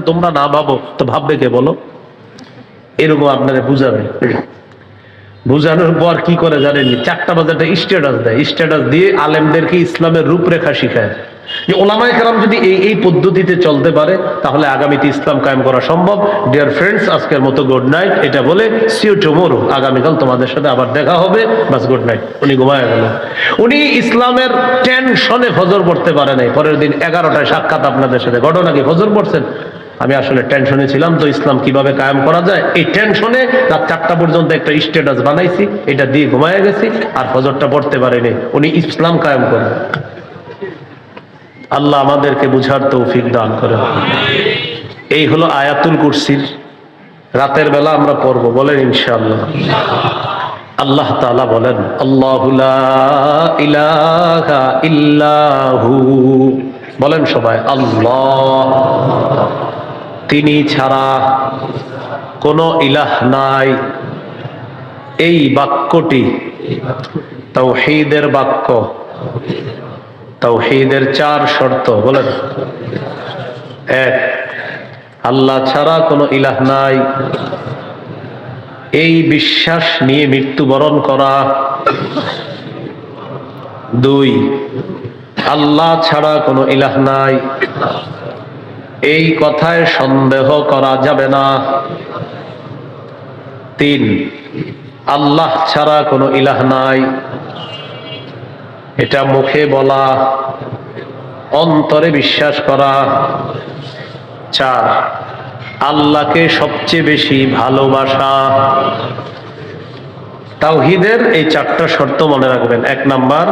তোমরা না ভাবো, তো ভাববে কে বলো? এরকম আপনারা বুঝাবে। বুঝানোর পর কি করে জানেননি চারটা বাজে একটা স্ট্যাটাস দেয়। স্ট্যাটাস দিয়ে আলেমদেরকে ইসলামের রূপরেখা শিখায়। যে ওলামায় কালাম যদি এই এই পদ্ধতিতে চলতে পারে, তাহলে আগামীতে ইসলাম কায়েম করা সম্ভব। ডিয়ার ফ্রেন্ডস আজকের মতো গুড নাইট এটা বলে সিও টুমোরো আগামীকাল তোমাদের সাথে আবার দেখা হবে। বাস গুড নাইট উনি ঘুমায় গেল। উনি ইসলামের টেনশনে ফজর পড়তে পারে নাই। পরের দিন এগারোটায় সাক্ষাৎ আপনাদের সাথে। ঘটনা কি? ফজর পড়ছেন? আমি আসলে টেনশনে ছিলাম, তো ইসলাম কীভাবে কায়েম করা যায়? এই টেনশনে রাত চারটা পর্যন্ত একটা স্ট্যাটাস বানাইছি, এটা দিয়ে ঘুমায় গেছি, আর ফজরটা পড়তে পারেনি। উনি ইসলাম কায়েম করেন আল্লাহ আমাদেরকে বুঝার তৌফিক দান করে। এই হলো আয়াতুল কুরসির। রাতের বেলা আমরা পড়ব, বলেন ইনশাআল্লাহ। আল্লাহ তালা বলেন, আল্লাহু বলেন সবাই, আল্লাহ। তিনি ছাড়া কোনো ইলাহ নাই। এই বাক্যটি তাওহীদের বাক্য। তাওহীদের চার শর্ত, বলেন। এক, আল্লাহ ছাড়া কোনো ইলাহ নাই। এই বিশ্বাস নিয়ে মৃত্যুবরণ করা। দুই, আল্লাহ ছাড়া কোনো ইলাহ নাই। এই কথায় সন্দেহ করা যাবে না। তিন, আল্লাহ ছাড়া কোনো ইলাহ নাই। এটা মুখে বলা, অন্তরে বিশ্বাস করা। চার, আল্লাহকে সবচেয়ে বেশি ভালোবাসা। তাওহিদের এই চারটা শর্ত মনে রাখবেন। এক নাম্বার,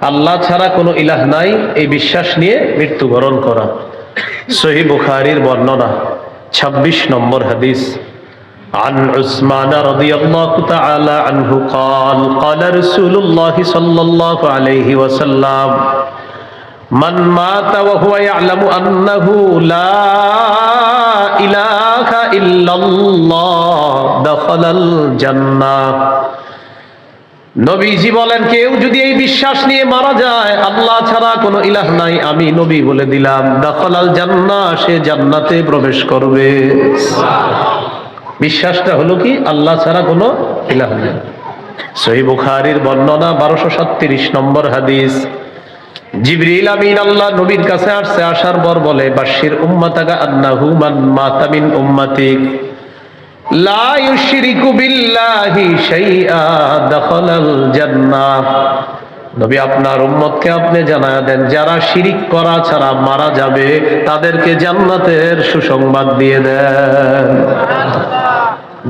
আল্লাহ ছাড়া কোনো ইলাহ নাই, এই বিশ্বাস নিয়ে মৃত্যুবরণ করা। সহি বুখারির বর্ণনা ২৬ নম্বর হাদিস عن عثمان رضي الله تعالى عنه قال قال رسول الله صلى الله عليه وسلم من مات وهو يعلم أنه لا إله إلا الله دخل الجنة নবীজি বলেন, কেউ যদি এই বিশ্বাস নিয়ে মারা যায়, আল্লাহ ছাড়া কোনো ইলাহ নাই, আমি নবী বলে দিলাম। দখলাল জান্না সে জান্নাতে প্রবেশ করবে। বিশ্বাসটা হলো কি, আল্লাহ ছাড়া কোনো ইলাহ নাই। সহি বুখারির বর্ণনা বারোশো সাতত্রিশ নম্বর হাদিস। জিবরিল আমিন আল্লাহ নবীর কাছে আসছে, আসার পর বলে বাশির উম্মাতাকা আন্নাহু মান মাতামিন উম্মাতিক। লা ইউশরিকু বিল্লাহি শাইআ দাখালাল জান্নাহ। নবী আপনার উম্মতকে আপনি জানায়া দেন, যারা শিরিক করা ছাড়া মারা যাবে, তাদেরকে জান্নাতের সুসংবাদ দিয়ে দেন।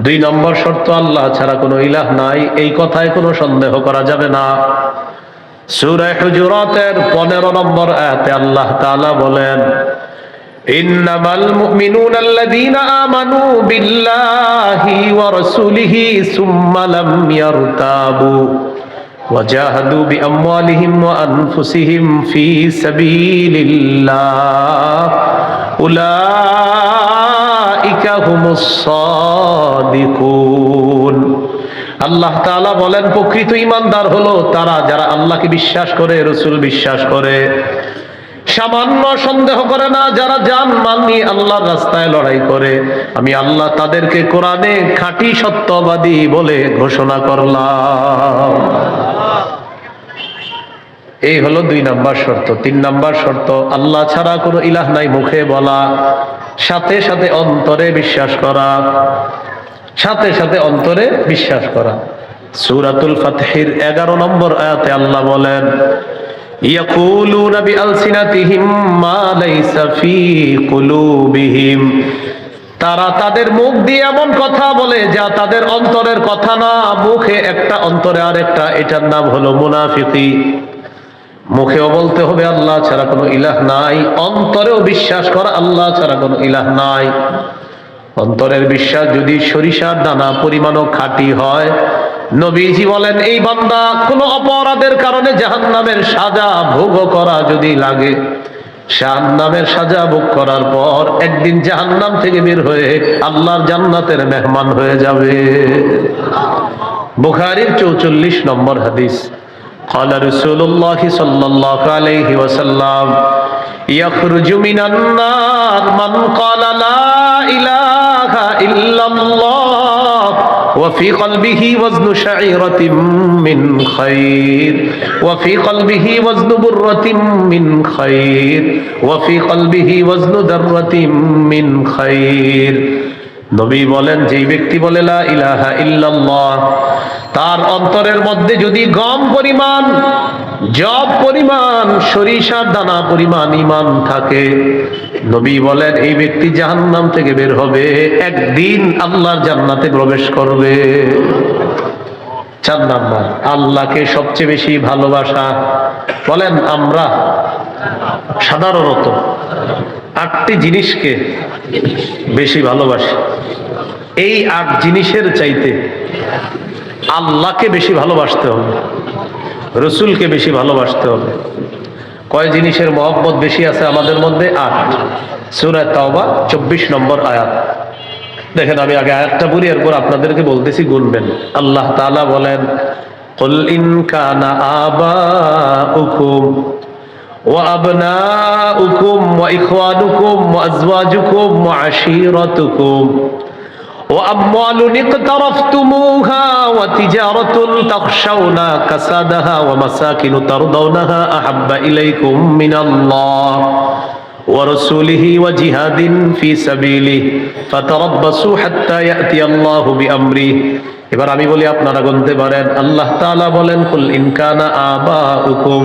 দুই নম্বর শর্ত, আল্লাহ ছাড়া কোনো ইলাহ নাই, এই কথায় কোনো সন্দেহ করা যাবে না। সূরা হুজুরাতের 15 নম্বর আয়াতে আল্লাহ তাআলা বলেন ইন্নামাল মুমিনুনা আল্লাযীনা আমানু বিল্লাহি ওয়া রাসূলিহি সুম্মা লাম ইয়ারতাবু وجاهدوا بأموالهم وأنفسهم في سبيل الله أولئك هم الصادقون আল্লাহ তাআলা বলেন প্রকৃত ইমানদার হলো তারা যারা আল্লাহকে বিশ্বাস করে রসুল বিশ্বাস করে সামান্য সন্দেহ করে না, যারা জান মাল নিয়ে আল্লাহর রাস্তায় লড়াই করে। আমি আল্লাহ তাদেরকে কোরআনে খাঁটি সত্যবাদী বলে ঘোষণা করলাম। এই হলো দুই নাম্বার শর্ত। তিন নাম্বার শর্ত, আল্লাহ ছাড়া কোনো ইলাহ নাই মুখে বলা। সাথে সাথে অন্তরে বিশ্বাস করা। সাথে সাথে অন্তরে বিশ্বাস করা। সূরাতুল ফাতহির 11 নম্বর আয়াতে আল্লাহ বলেন ইয়াকুলুনা বিআলসিনাতিহিম মা লাইসা ফি কুলুবিহিম। তারা তাদের মুখ দিয়ে এমন কথা বলে যা তাদের অন্তরের কথা না, মুখে একটা অন্তরে আরেকটা, এটার নাম হলো মুনাফিকি। মুখেও বলতে হবে আল্লাহ ছাড়া কোনো ইলাহ নাই, অন্তরেও বিশ্বাস করা আল্লাহ ছাড়া কোনো ইলাহ নাই। অন্তরের বিশ্বাস যদি সরিষার দানা পরিমাণও খাঁটি হয় নবীজি বলেন এই বান্দা কোন অপরাধের কারণে জাহান্নামের সাজা ভোগ করা যদি লাগে জাহান্নামের সাজা ভোগ করার পর একদিন জাহান্নাম থেকে বের হয়ে আল্লাহর জান্নাতের মেহমান হয়ে যাবে বুখারীর চৌচল্লিশ নম্বর হাদিস قال رسول الله صلى الله عليه وسلم يخرج من النار من قال لا إله إلا الله وفي قلبه وزن شعيرة من خير وفي قلبه وزن برة من خير وفي قلبه وزن ذرة من خير নবী বলেন যেই ব্যক্তি বলে লা ইলাহা ইল্লাল্লাহ তার অন্তরের মধ্যে যদি গম পরিমাণ জব পরিমাণ, সরিষার দানা পরিমাণ ইমান থাকে, নবী বলেন, এই ব্যক্তি জাহান্নাম থেকে বের হবে, একদিন আল্লাহর জান্নাতে প্রবেশ করবে। চার নাম্বার, আল্লাহকে সবচেয়ে বেশি ভালোবাসা বলেন আমরা, সাধারণত আটটি জিনিসকে বেশি ভালোবাসি। এই আট জিনিসের চাইতে আল্লাহকে বেশি ভালোবাসতে হবে রসুলকে বেশি ভালোবাসতে হবে কয় জিনিসের মহব্বত বেশি আছে আমাদের মধ্যে আট সুরায় তাওবা চব্বিশ নম্বর আয়াত দেখেন আমি আগে আয়াতটা বলি এরপর আপনাদেরকে বলতেছি গুনবেন আল্লাহ তাআলা বলেন قل إن كان آباؤكم وأبناؤكم وإخوانكم وأزواجكم وعشيرتكم وأموال اقترفتموها وتجارة تخشون كسادها ومساكن ترضونها أحب إليكم من الله ورسوله وجهاد في سبيله فتربصوا حتى يأتي الله بأمره এবার আমি বলি আপনারা গুনতে পারেন আল্লাহ তাআলা বলেন কুল ইনকানা আবা হুকুম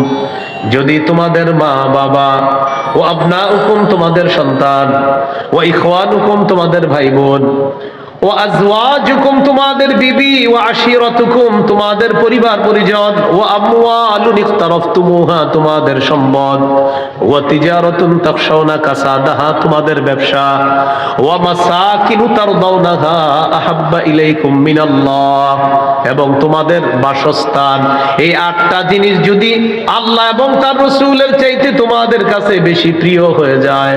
যদি তোমাদের মা বাবা ও আবনা হুকুম তোমাদের সন্তান ও ইখওয়ান হুকুম তোমাদের ভাই বোন ও তোমাদের বিবি পরিবার, পরিজন ও ইলাইকুম এবং তোমাদের বাসস্থান। এই আটটা জিনিস যদি আল্লাহ এবং তার রসুলের চাইতে তোমাদের কাছে বেশি প্রিয় হয়ে যায়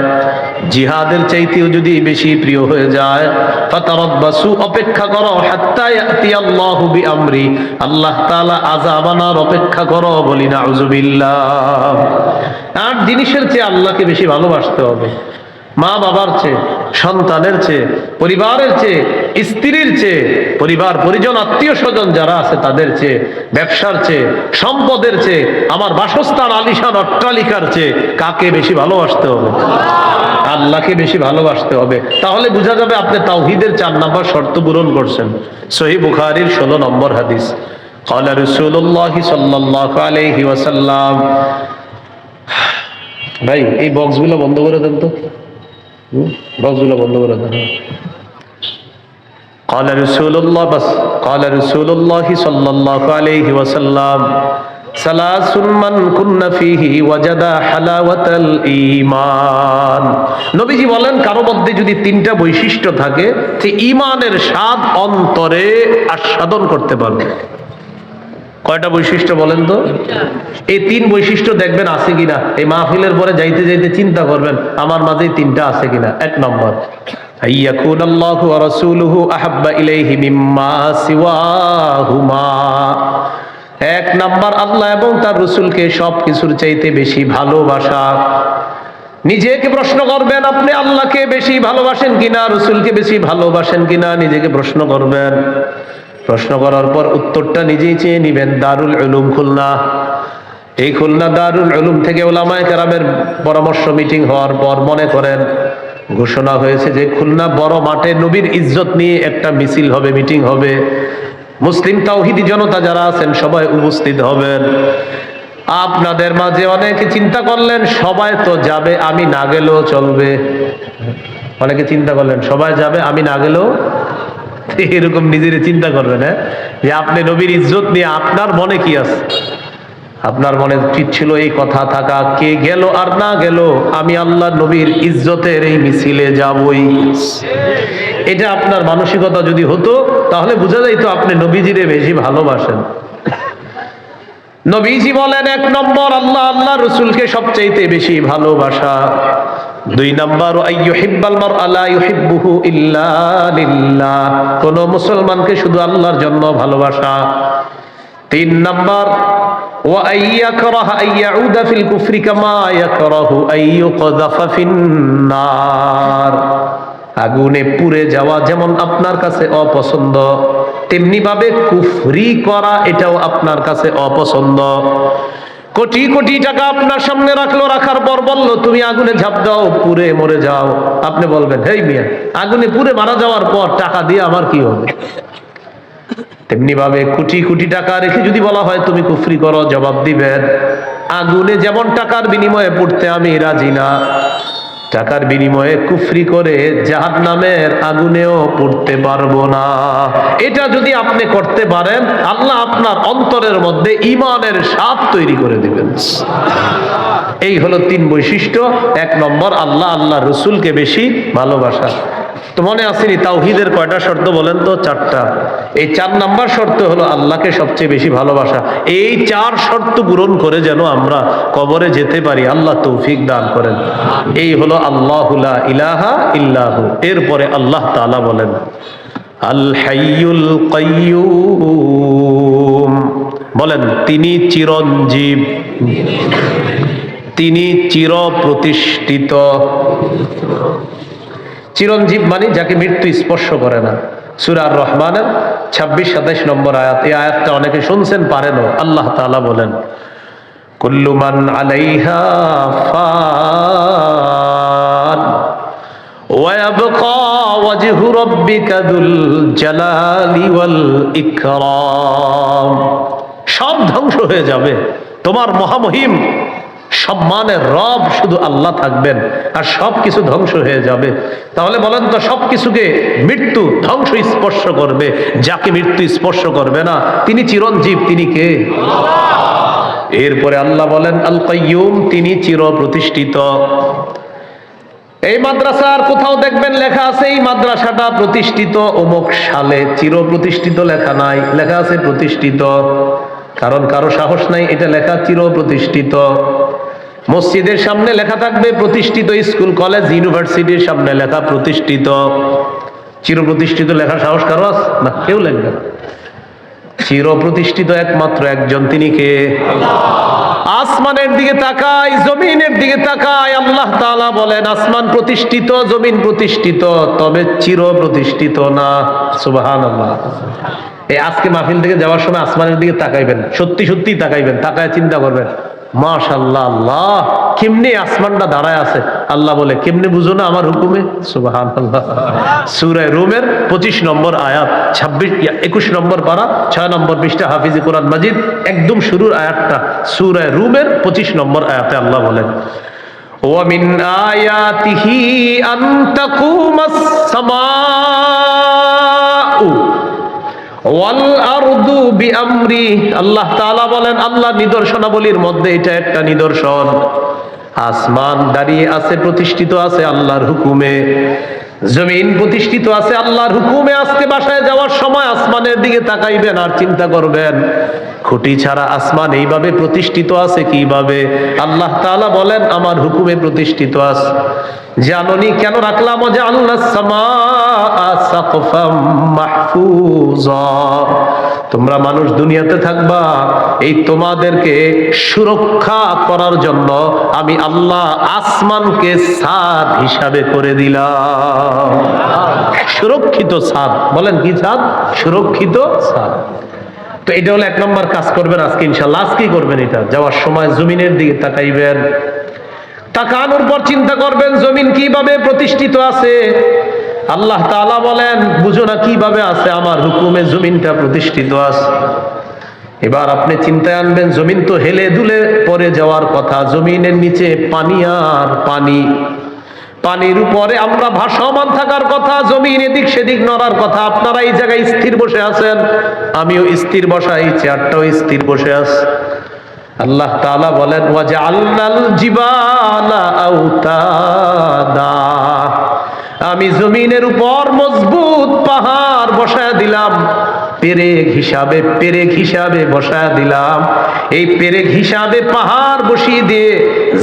জিহাদের চাইতেও যদি বেশি প্রিয় হয়ে যায়, ফাতারাব্বাসু, অপেক্ষা করো, হাত্তা ইয়াতি আল্লাহু বিআমরি। আল্লাহ তাআলা আযাব আনার অপেক্ষা করো, বলি নাউযুবিল্লাহ আর জিনিসের চেয়ে আল্লাহকে বেশি ভালোবাসতে হবে। মা বাবার চেয়ে, সন্তানের চেয়ে, পরিবারের চেয়ে, স্ত্রীর চেয়ে, পরিবার, পরিজন, আত্মীয় স্বজন যারা আছে তাদের চেয়ে, ব্যবসার চেয়ে, সম্পদের চেয়ে, আমার বাসস্থান আলিশান অট্টালিকার চেয়ে কাকে বেশি ভালোবাসতে হবে? আল্লাহকে বেশি ভালোবাসতে হবে তাহলে বোঝা যাবে আপনি তাওহিদের চার নাম্বার শর্ত পূরণ করছেন সহি বুখারির ষোলো নম্বর হাদিস قال رسول الله صلى الله عليه وسلم ভাই এই বক্সগুলো বন্ধ করে দেন তো হুম, বক্সগুলো বন্ধ করে দেন قال رسول الله بس قال رسول الله صلى الله عليه وسلم নবীজি বলেন, কারও মধ্যে যদি তিনটা বৈশিষ্ট্য থাকে, সে ইমানের স্বাদ অন্তরে আস্বাদন করতে পারবে। কয়টা বৈশিষ্ট্য বলেন তো? এই তিন বৈশিষ্ট্য দেখবেন আছে কিনা? এই মাহফিলের পরে যাইতে যাইতে চিন্তা করবেন, আমার মাঝে তিনটা আছে কিনা? এক নম্বর আল্লাহ আল্লাহু ওয়া ইলাইহি মিম্মা সিওয়াহুমা। এক নাম্বার আল্লাহ এবং তার রসুলকে সব কিছুর চাইতে বেশি ভালোবাসা। নিজেকে প্রশ্ন করবেন, আপনি আল্লাহকে বেশি ভালোবাসেন কিনা, রসুলকে বেশি ভালোবাসেন কিনা, নিজেকে প্রশ্ন করবেন। প্রশ্ন করার পর উত্তরটা নিজেই চেয়ে নিবেন, দারুল উলুম খুলনা। এই খুলনা দারুল উলুম থেকে ওলামায় কেরামের পরামর্শ মিটিং হওয়ার পর মনে করেন, ঘোষণা হয়েছে যে খুলনা বড় মাঠে নবীর ইজ্জত নিয়ে একটা মিছিল হবে, মিটিং হবে। মুসলিম তাওহিদি জনতা যারা আছেন, সবাই উপস্থিত হবেন। আপনাদের মাঝে অনেকে চিন্তা করলেন, সবাই তো যাবে, আমি না গেলেও চলবে। অনেকে চিন্তা করলেন, সবাই যাবে, আমি না গেলেও? এরকম নিজের চিন্তা করবেন হ্যাঁ? যে আপনি নবীর ইজ্জত নিয়ে আপনার মনে কি আছে? আপনার মনে ছিল এই কথা থাকা? কে গেল আর না গেল? আমি আল্লাহ নবীর ইজ্জতের এই মিছিলে যাবই। এটা আপনার মানসিকতা যদি হতো, তাহলে বোঝা যাইতো আপনি নবীজিরে বেশি ভালোবাসেন। নবীজি বলেন, এক নম্বর, আল্লাহ আল্লাহ রসুলকে সবচাইতে বেশি ভালোবাসা। দুই নম্বর কোন মুসলমানকে শুধু আল্লাহর জন্য ভালোবাসা। তিন নম্বর আগুনে পুড়ে যাওয়া যেমন আপনার কাছে অপছন্দ তেমনি ভাবে কুফরি করা এটাও আপনার কাছে অপছন্দ। কোটি কোটি টাকা আপনার সামনে রাখল, রাখার পর বলল, তুমি আগুনে ঝাঁপ দাও পুরে মরে যাও। আপনি বলবেন, হেই মিয়া, আগুনে পুরে মারা যাওয়ার পর টাকা দিয়ে আমার কি হবে? তেমনি ভাবে কোটি কোটি টাকা রেখে যদি বলা হয় তুমি কুফরি করো, জবাব দিবেন আগুনে যেমন টাকার বিনিময়ে পড়তে আমি রাজি না। টাকার বিনিময়ে কুফরি করে জাহান নামের আগুনেও পড়তে পারব না। এটা যদি আপনি করতে পারেন, আল্লাহ আপনার অন্তরের মধ্যে ইমানের স্বাদ তৈরি করে দিবেন। এই হলো তিন বৈশিষ্ট্য। এক নম্বর, আল্লাহ আল্লাহ রসুলকে বেশি ভালোবাসা। তো মনে আসেনি, তাওহিদের কয়টা শর্ত বলেন তো? চারটা। এই চার নাম্বার শর্ত হলো আল্লাহকে সবচেয়ে বেশি ভালোবাসা। এই চার শর্ত পূরণ করে যেন আমরা কবরে যেতে পারি, আল্লাহ তৌফিক দান করেন। এই হলো আল্লাহুলা ইলাহা ইল্লাহু। এরপরে আল্লাহ তাআলা বলেন, আল হাইয়ুল কাইয়ুম। বলেন, তিনি চিরঞ্জীব, তিনি চির প্রতিষ্ঠিত চিরঞ্জীব মানে যাকে মৃত্যু স্পর্শ করে না সুরার রহমানের ছাব্বিশ সাতাইশ নম্বর আয়াত এই আয়াতটা অনেকে শুনছেন পারেনও আল্লাহ তাআলা বলেন কুল্লুমান আলাইহা ফান ويبقى وجه ربك ذو الجلال والإكرام সব ধ্বংস হয়ে যাবে তোমার মহামহিম সম্মানের রব শুধু আল্লাহ থাকবেন আর সব কিছু ধ্বংস হয়ে যাবে। তাহলে বলেন তো সব কিছুকে মৃত্যু ধ্বংস স্পর্শ করবে যাকে মৃত্যু স্পর্শ করবে না তিনি চিরঞ্জীব তিনি কে? এরপরে আল্লাহ বলেন আল কাইয়ুম তিনি চির প্রতিষ্ঠিত এই মাদ্রাসার কোথাও দেখবেন লেখা আছে এই মাদ্রাসাটা প্রতিষ্ঠিত অমুক সালে চির প্রতিষ্ঠিত লেখা নাই লেখা আছে প্রতিষ্ঠিত। কারণ কারও সাহস নাই এটা লেখা চির প্রতিষ্ঠিত মসজিদের সামনে লেখা থাকবে প্রতিষ্ঠিত স্কুল কলেজ ইউনিভার্সিটির সামনে লেখা প্রতিষ্ঠিত। চির প্রতিষ্ঠিত লেখা সাহস কারও না কেউ লিখবে না। চির প্রতিষ্ঠিত একমাত্র একজন তিনি কে? আসমানের দিকে তাকাই জমিনের দিকে তাকাই আল্লাহ তাআলা বলেন আসমান প্রতিষ্ঠিত জমিন প্রতিষ্ঠিত তবে চির প্রতিষ্ঠিত না। সুবহানাল্লাহ। এই আজকে মাহফিল থেকে যাওয়ার সময় আসমানের দিকে তাকাইবেন সত্যি সত্যি তাকাইবেন তাকায় চিন্তা করবেন। মাশাল্লাহ আল্লাহ কেমনে আসমানটা দাঁড়ায় আছে আল্লাহ বলে কেমনে বুঝো না আমার হুকুমে সুবাহান আল্লাহ সুরায় রুমের পঁচিশ নম্বর আয়াত ছাব্বিশ একুশ নম্বর পারা ছয় নম্বর পৃষ্ঠা হাফিজি কোরআন মাজিদ একদম শুরুর আয়াতটা সুরায় রুমের পঁচিশ নম্বর আয়াতে আল্লাহ বলেন ومن آياته أن تقوم السماء ওয়াল আরদু বিআমরি আল্লাহ তাআলা বলেন, আল্লাহ নিদর্শনাবলীর মধ্যে এটা একটা নিদর্শন। আসমান দাঁড়িয়ে আছে, প্রতিষ্ঠিত আছে আল্লাহর হুকুমে। জমিন প্রতিষ্ঠিত আছে আল্লাহর হুকুমে, আজকে বাসায় যাওয়ার সময় আসমানের দিকে তাকাইবেন আর চিন্তা করবেন, খুঁটি ছাড়া আসমান এইভাবে প্রতিষ্ঠিত আছে কীভাবে? আল্লাহ তাআলা বলেন, আমার হুকুমে প্রতিষ্ঠিত আছে জাননি কেন রাখলাম? তোমরা মানুষ দুনিয়াতে থাকবা, এই তোমাদেরকে সুরক্ষা করার জন্য আমি আল্লাহ আসমানকে সাদ হিসাবে করে দিলাম। সুরক্ষিত সাদ। বলেন কি সাদ? সুরক্ষিত সাদ। তো এটা হলো এক নম্বর কাজ করবেন আজকে ইনশাল্লাহ আজকেই করবেন এটা? যাওয়ার সময় জমিনের দিকে তাকাইবেন। তাকানোর পর চিন্তা করবেন, জমিন কীভাবে প্রতিষ্ঠিত আছে? আল্লাহ তাআলা বলেন বুঝো না কীভাবে আছে? আমার হুকুমে জমিনটা প্রতিষ্ঠিত আছে। এবার আপনি চিন্তায় আনবেন, জমিন তো হেলে দুলে পরে যাওয়ার কথা। জমিনের নিচে পানি আর পানি। পানির উপরে আমরা ভাসমান থাকার কথা, জমিন এদিক সেদিক নড়ার কথা। আপনারা এই জায়গায় স্থির বসে আছেন? আমিও স্থির বসা এই চেয়ারটাও স্থির বসে আছি। আল্লাহ তাআলা বলেন, ওয়াজআলনাল জিবালা আওতাদা আমি জমিনের উপর মজবুত পাহাড় বসায় দিলাম, পেরেক হিসাবে পেরেক হিসাবে বসায় দিলাম। এই পেরেক হিসাবে পাহাড় বসিয়ে দিয়ে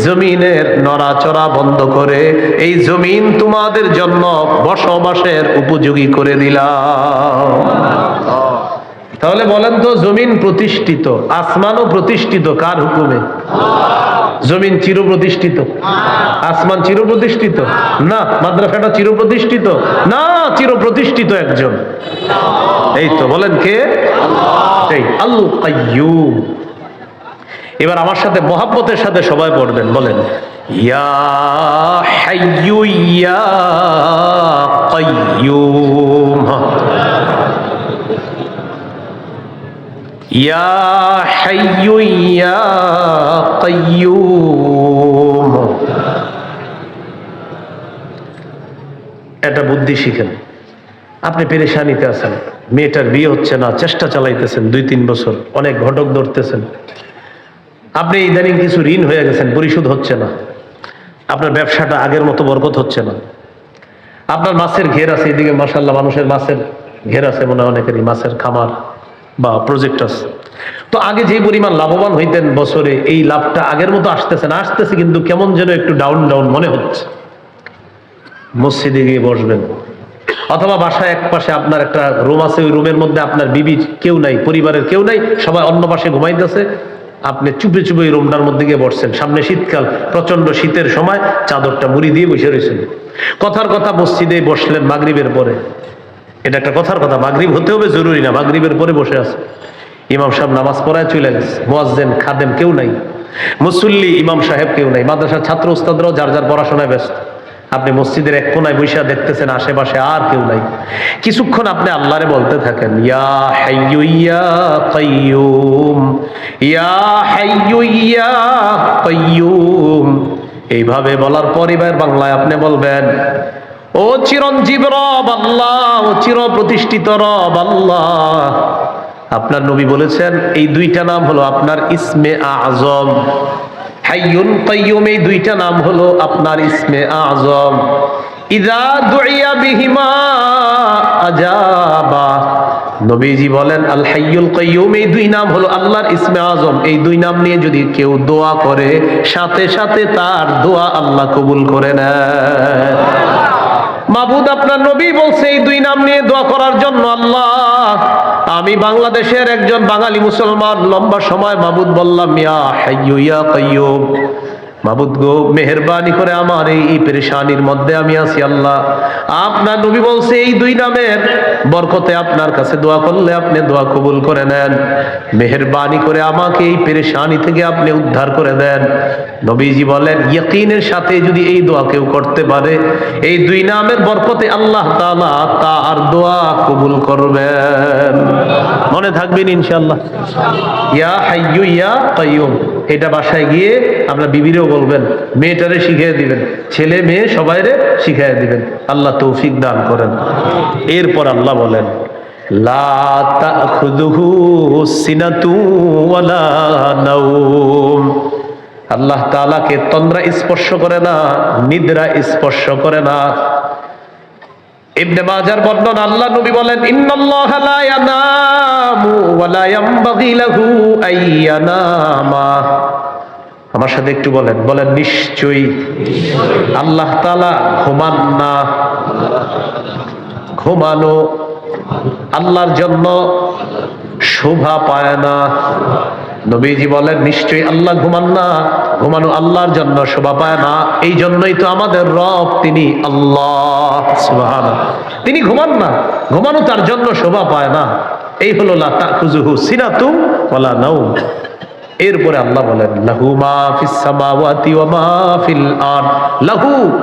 জমিনের নড়াচড়া বন্ধ করে এই জমিন তোমাদের জন্য বসবাসের উপযোগী করে দিলাম। তাহলে বলেন তো, জমিন প্রতিষ্ঠিত, আসমানও প্রতিষ্ঠিত, কার হুকুমে? জমিন চির প্রতিষ্ঠিত আসমান চির প্রতিষ্ঠিত না, মাদ্রাসাটা চির প্রতিষ্ঠিত না চির প্রতিষ্ঠিত একজন। এই তো, বলেন কে? এই আল কাইয়ুম। এবার আমার সাথে মহাব্বতের সাথে সবাই পড়বেন, বলেন, ইয়া ইয়া ইয়া হাইয়ু ইয়া কাইয়ুম। এটা বুদ্ধি শিখেন। আপনি পেরেশানিতে আছেন, মেয়েটার বিয়ে হচ্ছে না, চেষ্টা চালাইতেছেন দুই তিন বছর, অনেক ঘটক ধরতেছেন। আপনি ইদানিং কিছু ঋণ হয়ে গেছেন, পরিশোধ হচ্ছে না। আপনার ব্যবসাটা আগের মতো বরকত হচ্ছে না। আপনার মাছের ঘের আছে, এদিকে মাসাল্লাহ মানুষের মাছের ঘের আছে মনে হয় অনেকেরই, মাছের খামার। বা প্রজেক্ট আছে তো আগে যে পরিমাণ লাভবান হইতেন বছরে, এই লাভটা আগের মতো আসতেছে না। আসতেছে কিন্তু কেমন যেন একটু ডাউন ডাউন মনে হচ্ছে। মসজিদে গিয়ে বসবেন। অথবা বাসায় এক পাশে আপনার একটা রুম আছে, ওই রুমের মধ্যে আপনার বিবির কেউ নাই, পরিবারের কেউ নাই, সবাই অন্য পাশে ঘুমাইতেছে। আপনি চুপে চুপে ওই রুমটার মধ্যে গিয়ে বসছেন। সামনে শীতকাল প্রচণ্ড শীতের সময় চাদরটা মুড়ি দিয়ে বসে রয়েছেন কথার কথা মসজিদে বসলেন মাগরিবের পরে। এটা একটা কথার কথা, মাগরিব হতে হবে জরুরি না, মাগরিবের পরে বসে আছে। ইমাম সাহেব নামাজ পড়ায় চলে গেছে, মোয়াজ্জেন, খাদেম কেউ নাই, মুসল্লি, ইমাম সাহেব কেউ নাই, মাদ্রাসার ছাত্র উস্তাদরাও যার যার পড়াশোনায় ব্যস্ত। আপনি মসজিদের এক কোনায় বৈশা দেখতেছেন, আশেপাশে আর কেউ নাই। কিছুক্ষণ আপনি আল্লাহরে বলতে থাকেন, ইয়া হাইয়ু, ইয়া কাইয়ুম, ইয়া হাইয়ু, ইয়া কাইয়ুম। এইভাবে বলার পরিবার বাংলায় আপনি বলবেন ও চিরঞ্জীব রব আল্লাহ, ও চির প্রতিষ্ঠিত রব আল্লাহ। আপনার নবী বলেছেন, এই দুইটা নাম হলো আপনার ইসমে আজম। হাইয়ুন কাইয়ুম দুইটা নাম হলো আপনার ইসমে আজম। ইদা বিহিমা আজাবা। নবীজি বলেন, আল হাইয়ুল কাইয়ুম, এই দুই নাম হলো আল্লাহর ইসমে আজম। এই দুই নাম নিয়ে যদি কেউ দোয়া করে, সাথে সাথে তার দোয়া আল্লাহ কবুল করে নেয়। মাবুদ আপনার নবী বলছে, এই দুই নাম নিয়ে দোয়া করার জন্য আল্লাহ, আমি বাংলাদেশের একজন বাঙালি মুসলমান, লম্বা সময় মাবুদ বললাম, ইয়া হাইয়ু, ইয়া কাইয়ুম। মাবুদ গো, মেহরবানি করে আমার এই পেরেশানির মধ্যে আমি আছি, আল্লাহ। আপনার নবী বলছে, এই দুই নামের বরকতে আপনার কাছে দোয়া করলে আপনি দোয়া কবুল করে নেন। মেহরবানি করে আমাকে এই পেরেশানি থেকে আপনি উদ্ধার করে দেন। নবীজি বলেন, ইয়াকিনের সাথে যদি এই দোয়া কেউ করতে পারে, এই দুই নামের বরকতে আল্লাহ তাআলা তার দোয়া কবুল করবেন। মনে থাকবেন, ইনশাআল্লাহ। ইয়া হাইয়ু ইয়া কাইয়ুম এটা বাসায় গিয়ে আপনার বিবিরেও বলবেন, মেয়েটারে শিখিয়ে দিবেন, ছেলে মেয়ে সবাইরে শিখিয়ে দিবেন। আল্লাহ তৌফিক দান করেন। এরপর আল্লাহ বলেন আল্লাহ তাআলাকে তন্দ্রা স্পর্শ করে না, নিদ্রা স্পর্শ করে না। ইবনে মাজার বর্ণনা আল্লাহ নবী বলেন, ইন্নাল্লাহা লা ইয়ানামু ওয়া লা ইয়ানবাগি লাহু আইয়ানামা আমার সাথে একটু বলেন বলেন, নিশ্চয়ই আল্লাহ তাআলা ঘুমান না? ঘুমানো আল্লাহর জন্য শোভা পায় না। নবীজি বলেন, নিশ্চয়ই আল্লাহ ঘুমান না। ঘুমানো আল্লাহর জন্য শোভা পায় না। এই জন্যই তো আমাদের রব তিনি আল্লাহ। তিনি ঘুমান না। ঘুমানো তার জন্য শোভা পায় না। এই হলো নাওম। এরপরে আল্লাহ বলেন, লাহু মা ফিস সামাওয়াতি ওয়া মা ফিল আরদ। লাহু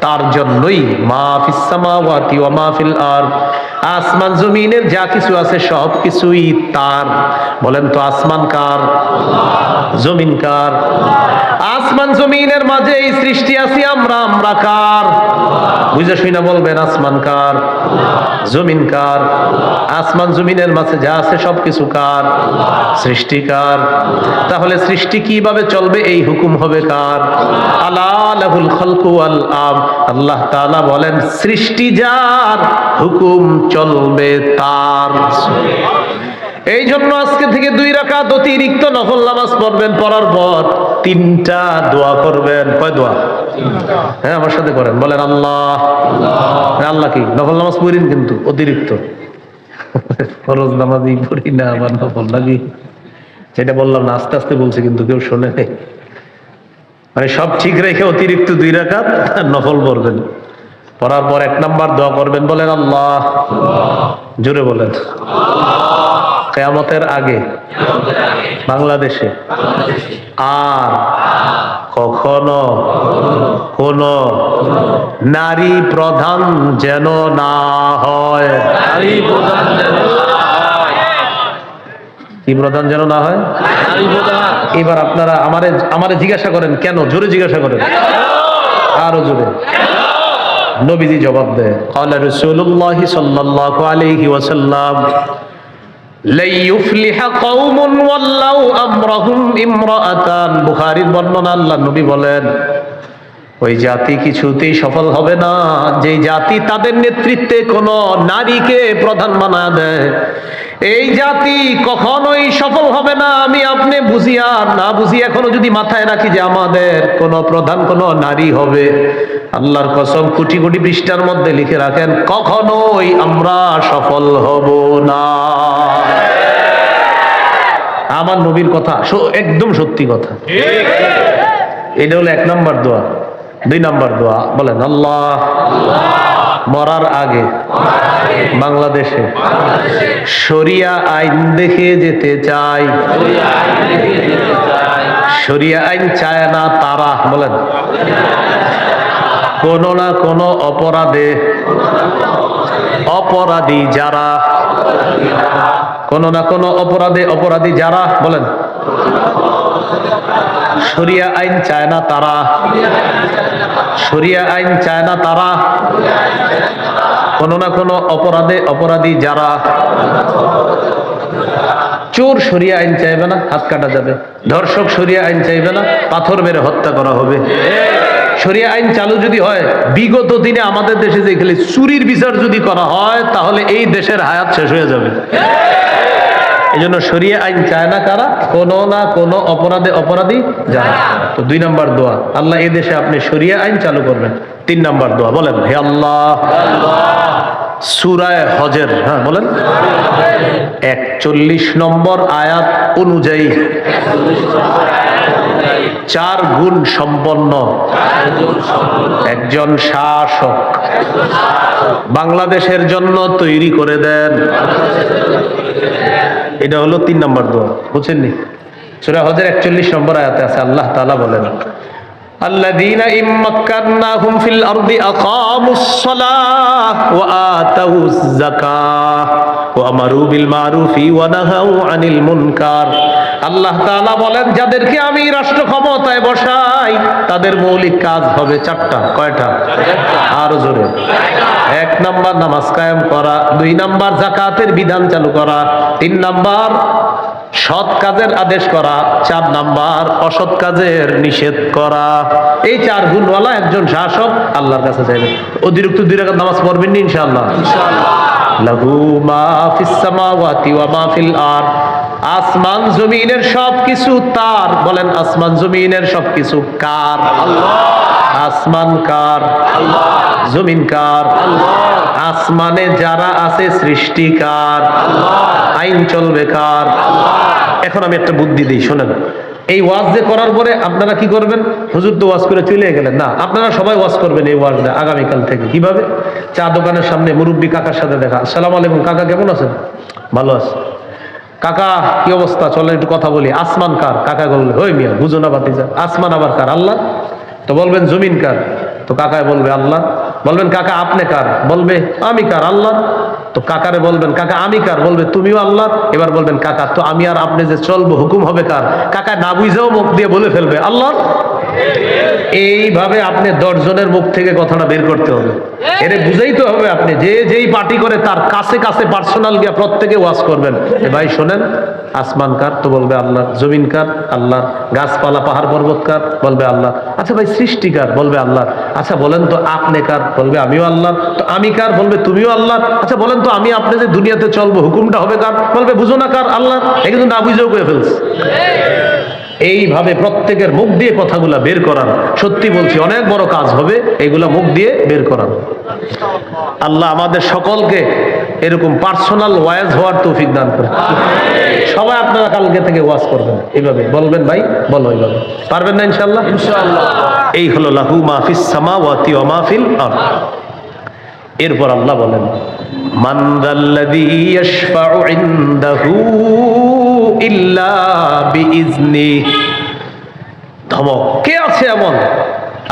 তার জন্যই মা ফিস সামাওয়াতি ওয়া মা ফিল আসমান, জমিনের যা কিছু আছে, সব কিছুই তার। বলেন তো, আসমান কার? জমিন কার? আসমান, জমিনের মাঝে এই সৃষ্টি আছি আমরা আমরা কার? বুঝে শুই না বলবেন, আসমান কার? জমিন কার? আসমান, জমিনের মাঝে যা আছে, সব কিছু কার? সৃষ্টিকার তাহলে সৃষ্টি কীভাবে চলবে? এই হুকুম হবে কার? আলা লাহুল খালকু ওয়াল আম। আল্লাহ তাআলা বলেন সৃষ্টি যার হুকুম চলবে তার। এই জন্য আজকে থেকে দুই রাকাত অতিরিক্ত নফল নামাজ পড়বেন পড়ার পর তিনটা দোয়া করবেন। কয় দোয়া? হ্যাঁ আমার সাথে করেন। বলেন আল্লাহ। হ্যাঁ, আল্লাহ কি? নফল নামাজ পড়েন কিন্তু অতিরিক্ত। ফরজ নামাজই পড়ি না আবার নফল নাকি? যেটা বললাম না আস্তে আস্তে বলছে কিন্তু কেউ শোনে মানে সব ঠিক রেখে অতিরিক্ত দুই রাকাত নফল পড়বেন। পড়ার পর এক নাম্বার দোয়া করবেন, বলেন আল্লাহ। জোরে বলেন। কেয়ামতের আগে বাংলাদেশে আর কখনো কোন নারী প্রধান যেন না হয়। নারী প্রধান যেন কি প্রধান যেন না হয় নারী প্রধান এবার আপনারা আমারে আমারে জিজ্ঞাসা করেন কেন জোরে জিজ্ঞাসা করেন আরো জোরে নবীজি জবাব দেয় قال رسول الله صلى الله عليه وسلم لن يفلح قوم ولوا امرهم امرأتان বুখারীর বর্ণনা আল্লাহ নবী বলেন ওই জাতি কিছুতেই সফল হবে না। যে জাতি তাদের নেতৃত্বে কোন নারীকে প্রধান বানা দেয় এই জাতি কখনোই সফল হবে না। আমি আপনি বুঝি আর না বুঝি এখনও যদি মাথায় রাখি যে আমাদের কোন প্রধান কোন নারী হবে আল্লাহর কসম কোটি কোটি পৃষ্ঠার মধ্যে লিখে রাখেন কখনোই আমরা সফল হব না। আমার নবীর কথা একদম সত্যি কথা। এটা হলো এক নম্বর দোয়া। দুই নম্বর দোয়া, বলেন, আল্লাহ মরার আগে বাংলাদেশে শরিয়া আইন দেখে যেতে চাই। শরিয়া আইন চায় না তারা, বলেন। কোন না কোন অপরাধে অপরাধী যারা, কোন না কোন অপরাধে অপরাধী যারা, বলেন। শরিয়া আইন চায় না তারা। শরিয়া আইন চায় না তারা। কোন না কোন অপরাধে অপরাধী যারা। চোর সরিয়া আইন চাইবে না, হাত কাটা যাবে। ধর্ষক সরিয়া আইন চাইবে না, পাথর মেরে হত্যা করা হবে। সরিয়া আইন চালু যদি হয়, বিগত দিনে আমাদের দেশে যে খেলে চুরির বিচার যদি করা হয়, তাহলে এই দেশের হায়াত শেষ হয়ে যাবে। এই জন্য সরিয়ে আইন চায় না কারা? কোনো না কোনো অপরাধে অপরাধী যারা। তো দুই নাম্বার দোয়া। আল্লাহ এই দেশে আপনি সরিয়ে আইন চালু করবেন। তিন নাম্বার দোয়া। বলেন হে আল্লাহ। সুরায় হজের হ্যাঁ বলেন। একচল্লিশ নম্বর আয়াত অনুযায়ী চার গুণ সম্পন্ন। একজন শাসক বাংলাদেশের জন্য তৈরি করে দেন। এটা হলো তিন নম্বর দোয়া বুঝছেননি সুরা হজের একচল্লিশ নম্বর আয়াতে আছে আল্লাহ তাআলা বলেন الذين إن مكناهم في الأرض أقاموا الصلاة وآتوا الزكاة আল্লাহ বলেন, যাদেরকে আমি রাষ্ট্র ক্ষমতায় বসাই, তাদের মৌলিক কাজ হবে চারটা, কয়টা? আরও জোরে। এক নাম্বার নামাজ করা, দুই নাম্বার জাকাতের বিধান চালু করা, তিন নাম্বার সৎ কাজের আদেশ করা, চার নাম্বার অসৎ কাজের নিষেধ করা। এই চার গুণওয়ালা একজন শাসক আল্লাহর কাছে যাবে অতিরিক্ত দুই রাখার নামাজ পড়বেন ইনশাআল্লাহ? লাহু মা ফিস সামাওয়াতি ওয়া মা ফিল আরদ। আসমান জমিনের সবকিছু তার। বলেন আসমান জমিনের সবকিছু কার? আসমান কার? জমিন কার? আসমানে যারা আছে সৃষ্টিকার আইন চলবে কার? এখন আমি একটা বুদ্ধি দিই শোনেন। এই ওয়াজ যে করার পরে আপনারা কি করবেন? হুজুর তো ওয়াজ করে চলে গেলেন। না, আপনারা সবাই ওয়াজ করবেন এই ওয়াজটা আগামীকাল থেকে। কীভাবে? চা দোকানের সামনে মুরব্বী কাকার সাথে দেখা। আসসালামু আলাইকুম, কাকা কেমন আছেন? ভালো আছে। কাকা, কি অবস্থা? চলেন একটু কথা বলি। আসমান কার? কাকা বলবে, ওই মিয়া, বুঝো না বাতিজা আসমান আবার কার? আল্লাহ? তো বলবেন, জমিন কার? তো কাকায় বলবে, আল্লাহ। বলবেন, কাকা, আপনি কার? বলবে, আমি কার? আল্লাহ। তো কাকারে বলবেন, কাকা, আমি কার? বলবে, তুমিও আল্লাহ। এবার বলবেন, কাকা, তো আমি আর আপনি যে চলবো, হুকুম হবে কার? কাকা না বুঝেও মুখ দিয়ে বলে ফেলবে, আল্লাহ? এইভাবে আপনি দশজনের মুখ থেকে কথাটা বের করতে হবে। এরে বুঝাইতে হবে আপনি, যে যেই পার্টি করে তার কাছে কাছে পার্সোনাল গিয়া প্রত্যেকে ওয়াজ করবেন। ভাই শোনেন, আসমান কার তো বলবে আল্লাহ, জমিন কার, আল্লাহ, গাছপালা, পাহাড় পর্বত কার, বলবে আল্লাহ। আচ্ছা ভাই সৃষ্টিকার বলবে আল্লাহ। আচ্ছা বলেন তো আপনি কার? বলবে আমিও আল্লাহ। তো আমি কার? বলবে তুমিও আল্লাহ। আচ্ছা বলেন তো আমি আপনি যে দুনিয়াতে চলবো, হুকুমটা হবে কার? বলবে বুঝো না কার? আল্লাহ। এ কিন্তু না বুঝেও করে ফেলছে। এইভাবে প্রত্যেকের মুখ দিয়ে কথাগুলা বের করার। সত্যি বলছি অনেক বড় কাজ হবে এইগুলা মুখ দিয়ে বের করার। আল্লাহ আমাদের সকলকে এরকম পার্সোনাল ওয়াইজ হওয়ার তৌফিক দান করে সবাই আপনারা কালকে থেকে ওয়াজ করবেন এইভাবে। বলবেন ভাই বলো এইভাবে। পারবেন না ইনশাল্লাহ ইনশাআল্লাহ। এই হলো লাহু মাহফিস সামাওয়াতি ওয়া মাহফিল আরদ। এরপর আল্লাহ বলেন মান যাল্লাযী ইয়াশফাউ ইনদাহু ইল্লা বিইজনি ধমক কে আছে এমন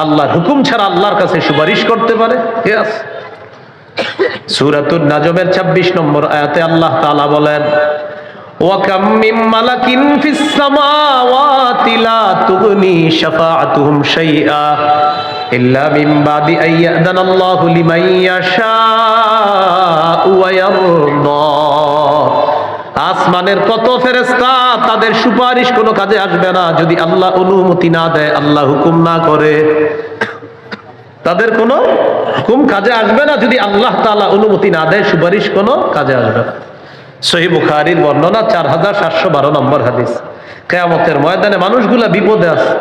আল্লাহর হুকুম ছাড়া আল্লাহর কাছে সুপারিশ করতে পারে কে আছে সূরাতুন নাজমের 26 নম্বর আয়াতে আল্লাহ তাআলা বলেন وكم من ملك في السماوات لا تغني شفاعتهم شيئا আসমানের কত ফেরেস্তা তাদের সুপারিশ কোনো কাজে আসবে না। যদি আল্লাহ অনুমতি না দেয়, আল্লাহ হুকুম না করে। তাদের কোনো হুকুম কাজে আসবে না। যদি আল্লাহ তালা অনুমতি না দেয়, সুপারিশ কোনো কাজে আসবে না। সহি বুখারির বর্ণনা চার হাজার সাতশো বারো নম্বর হাদিস। কেয়ামতের ময়দানে মানুষগুলা বিপদে আছে।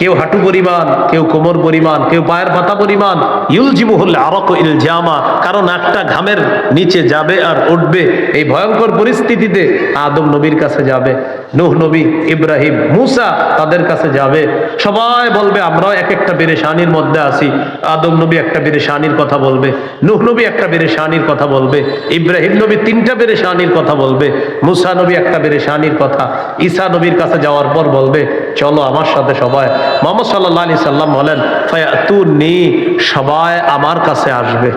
কেউ হাঁটু পরিমাণ, কেউ কোমর পরিমাণ, কেউ পায়ের পাতা পরিমাণ ইউলজিমুহুল আরক ইল জামা, কারণ একটা ঘামের নিচে যাবে আর উঠবে এই ভয়ঙ্কর পরিস্থিতিতে আদম নবীর কাছে যাবে, নূহ নবী, ইব্রাহিম, মুসা তাদের কাছে যাবে। সবাই বলবে আমরাও এক একটা বেরেশানির মধ্যে আছি। আদম নবী একটা বেরেশানির কথা বলবে, নূহ নবী একটা বেরেশানির কথা বলবে, ইব্রাহিম নবী তিনটা বেরেশানির কথা বলবে, মুসা নবী একটা বেরেশানির কথা, ঈসা নবীর কাছে যাওয়ার পর বলবে, চলো আমার সাথে সবাই মোহাম্মদ সাল্লাহ আলি সাল্লাম বলেন ফায়াতুনি সবাই আমার কাছে আসবে।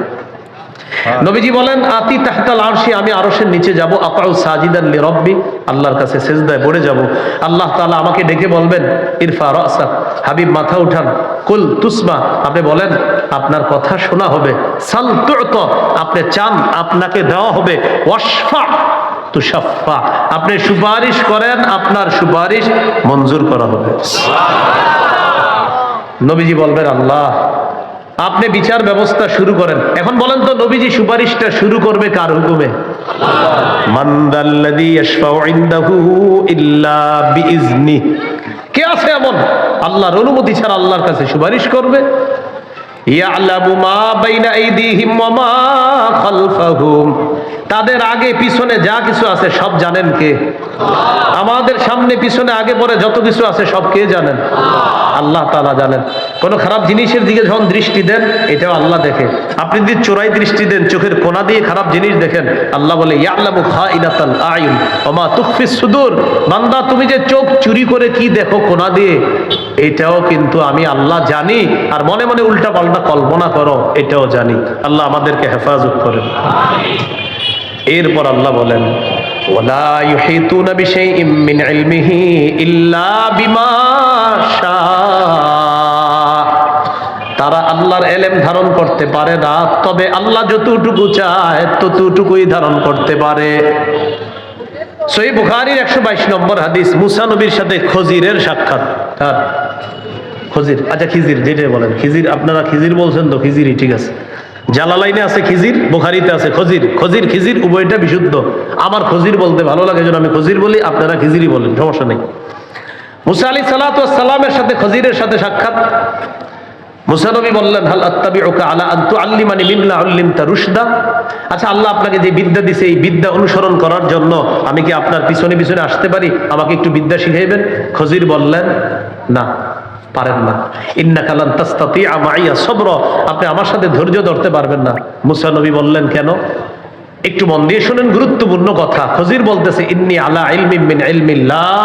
নবীজি বলেন আতি তাহতাল আরশি আমি আরশের নিচে যাব। আকাউ সাজিদান লি রব্বি আল্লাহর কাছে সেজদায় পড়ে যাব। আল্লাহ তাআলা আমাকে ডেকে বলবেন ইরফা রাসাক হাবিব মাথা উঠান। কুল তুসমা আপনি বলেন আপনার কথা শোনা হবে। সাল তুত আপনি চান আপনাকে দেওয়া হবে। ওয়াশফা। তুশাফা আপনি সুপারিশ করেন আপনার সুপারিশ মঞ্জুর করা হবে। নবীজি বলবেন আল্লাহ আপনি বিচার ব্যবস্থা শুরু করেন। এখন বলেন তো নবীজি সুপারিশটা শুরু করবে কার হুকুমে? কে আছে এমন? আল্লাহর অনুমতি ছাড়া আল্লাহর কাছে সুপারিশ করবে। ইয়ালামু মা বাইনা আইদিহিম ওয়া মা খালফাহুম। তাদের আগে, পিছনে যা কিছু আছে সব জানেন কে? আমাদের সামনে, পিছনে, আগে, পরে যত কিছু আছে সব কে জানেন? আল্লাহ তাআলা জানেন। কোনো খারাপ জিনিসের দিকে যখন দৃষ্টি দেন, এটাও আল্লাহ দেখে। আপনি যদি চোরাই দৃষ্টি দেন, চোখের কোনা দিয়ে খারাপ জিনিস দেখেন, আল্লাহ বলে সুদূর। বান্দা, তুমি যে চোখ চুরি করে কি দেখো কোনা দিয়ে? এটাও কিন্তু আমি আল্লাহ জানি, আর মনে মনে উল্টা পাল্টা কল্পনা করো, এটাও জানি। আল্লাহ আমাদেরকে হেফাজত করেন। এরপর আল্লাহ বলেন ইল্লা বিমা তারা আল্লাহর এলেম ধারণ করতে পারে না, তবে আল্লাহ যতটুকু চায় ততটুকুই ধারণ করতে পারে। সহি বুখারীর একশো বাইশ নম্বর হাদিস, মুসা নবীর সাথে খজিরের সাক্ষাৎ। কার খজির আচ্ছা খিজির, যেটাই বলেন, খিজির, আপনারা খিজির বলছেন তো, খিজিরই ঠিক আছে। জালালাইনে আছে খিজির, বুখারিতে আছে খজির। খজির, খিজির উভয়টা বিশুদ্ধ। আমার খজির বলতে ভালো লাগে যেন আমি খজির বলি, আপনারা খিজিরই বলেন, সমস্যা নেই। মুসা আলী সালামের সাথে খজিরের সাথে সাক্ষাৎ। আত্তাবি ওকা আলা আন্তু আল্লিমানি মিমলা আল্লিমতা রুশদা? আচ্ছা আল্লাহ আপনাকে যে বিদ্যা দিছে, এই বিদ্যা অনুসরণ করার জন্য আমি কি আপনার পিছনে পিছনে আসতে পারি? আমাকে একটু বিদ্যা শিখাইবেন? খজির বললেন, না। পারেন না। ইন্না কালান তাস্তাতি আমাইয়া সবর। আপনি আমার সাথে ধৈর্য ধরতে পারবেন না। মুসা নবী বললেন, কেন? একটু মন দিয়ে শুনেন, গুরুত্বপূর্ণ কথা। খজির বলতেছে, ইন্নি আলা ইলমিন মিন ইলমিল্লাহ।